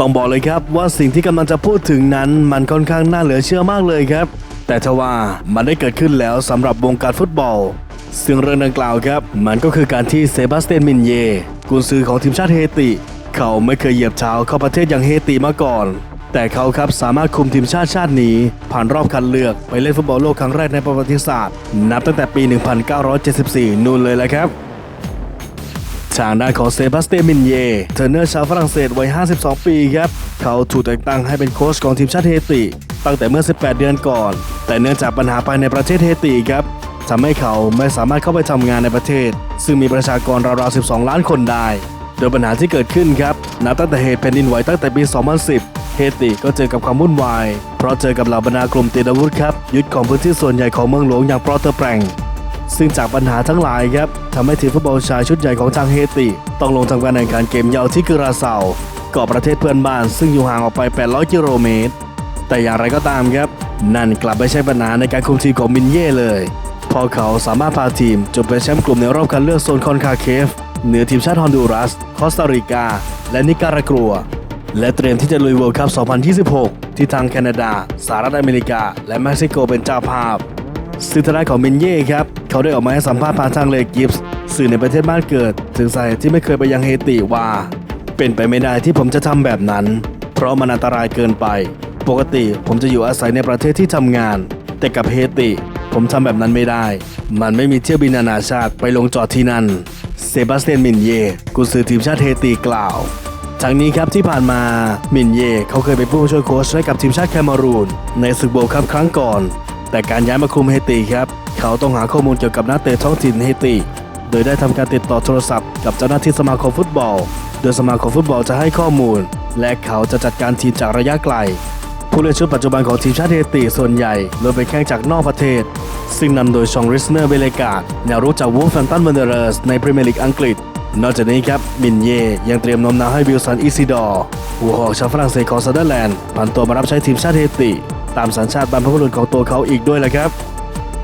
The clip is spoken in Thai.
ต้องบอกเลยครับว่าสิ่งที่กำลังจะพูดถึงนั้นมันค่อนข้างน่าเหลือเชื่อมากเลยครับ แต่ทว่ามันได้เกิดขึ้นแล้วสำหรับวงการฟุตบอล ซึ่งเรื่องดังกล่าวครับ มันก็คือการที่เซบาสเตียนมินเยกุนซือของทีมชาติเฮติ เขาไม่เคยเหยียบเท้าเข้าประเทศอย่างเฮติมาก่อน แต่เขาครับสามารถคุมทีมชาติชาตินี้ ผ่านรอบคัดเลือกไปเล่นฟุตบอลโลกครั้งแรกในประวัติศาสตร์ นับตั้งแต่ปี 1974 นู่นเลยแหละครับ ทางด้านของเซบาสเตียนมินเยเทรนเนอร์ชาวฝรั่งเศสวัย 52 ปีครับ เขาถูกแต่งตั้งให้เป็นโค้ชของทีมชาติเฮติ ตั้งแต่เมื่อ 18 เดือนก่อน แต่เนื่องจากปัญหาภายในประเทศเฮติครับทำให้เขาไม่สามารถเข้าไปทำงานในประเทศ ซึ่งมีประชากรราวๆ 12 ล้านคนได้ โดยปัญหาที่เกิดขึ้นครับนับตั้งแต่เหตุแผ่นดินไหวตั้งแต่ปี 2010 เฮติก็เจอกับความวุ่นวาย เพราะเจอกับเหล่าบรรดากลุ่มติดอาวุธครับยึดของพื้นที่ส่วนใหญ่ของเมืองหลวงอย่างปรอเตอร์แปรง ซึ่งจากปัญหาทั้งหลายครับทำให้ทีมฟุตบอลชายชุดใหญ่ของทางเฮติ ต้องลงทำการแข่งขันเกมเยาวที่กราเซาเกาะประเทศเพื่อนบ้าน ซึ่งอยู่ห่างออกไป 800 กิโลเมตร แต่อย่างไรก็ตามครับ นั่นกลับไม่ใช่ปัญหาในการคุมทีมของมินเย่เลย พอเขาสามารถพาทีมจนเป็นแชมป์กลุ่มในรอบคัดเลือกโซนคอนคาเคฟเหนือทีมชาติฮอนดูรัส คอสตาริกา และนิการากัว และเตรียมที่จะลุยเวิลด์คัพ 2026 ที่ทางแคนาดา สหรัฐอเมริกา และเม็กซิโกเป็นเจ้าภาพซึ่งทางด้านของเมนเย่ครับ เขาได้ออกมาให้สัมภาษณ์ผ่านทางเลกิฟส์สื่อในประเทศบ้านเกิด ถึงสาเหตุที่ไม่เคยไปยังเฮติว่า เป็นไปไม่ได้ที่ผมจะทำแบบนั้น เพราะมันอันตรายเกินไป ปกติผมจะอยู่อาศัยในประเทศที่ทำงาน แต่กับเฮติ ผมทำแบบนั้นไม่ได้ มันไม่มีเที่ยวบินนานาชาติไปลงจอดที่นั่น เซบาสเตียนมินเยกุนซือทีมชาติเฮติกล่าวทั้งนี้ครับที่ผ่านมามินเย่เขาเคยเป็นผู้ช่วยโค้ชให้กับทีมชาติแคนารูนในศึกโบว์คัพครั้งก่อน แต่การย้ายมาคุมเฮติครับ เขาต้องหาข้อมูลเกี่ยวกับนักเตะท้องถิ่นเฮติ โดยได้ทำการติดต่อโทรศัพท์กับเจ้าหน้าที่สมาคมฟุตบอล โดยสมาคมฟุตบอลจะให้ข้อมูล และเขาจะจัดการทีมจากระยะไกล ผู้เล่นชุดปัจจุบันของทีมชาติเฮติส่วนใหญ่ล้วนเป็นแข้งจากนอกประเทศ ซึ่งนำโดยชองริสเนอร์เบเลกาดแนวรุกจากวูฟแฟนตันเวนเดอร์สในพรีเมียร์ลีกอังกฤษนอกจากนี้ครับมินเย่ยังเตรียมน้มน้าวให้วิลสันอิซิดอร์หัวหอกชาวฝรั่งเศสของเซเดอร์แลนด์ผ่านตัวมารับใช้ทีมชาติเฮติ ตามสัญชาติบรรพบุรุษของตัวเขาอีกด้วยแหละครับ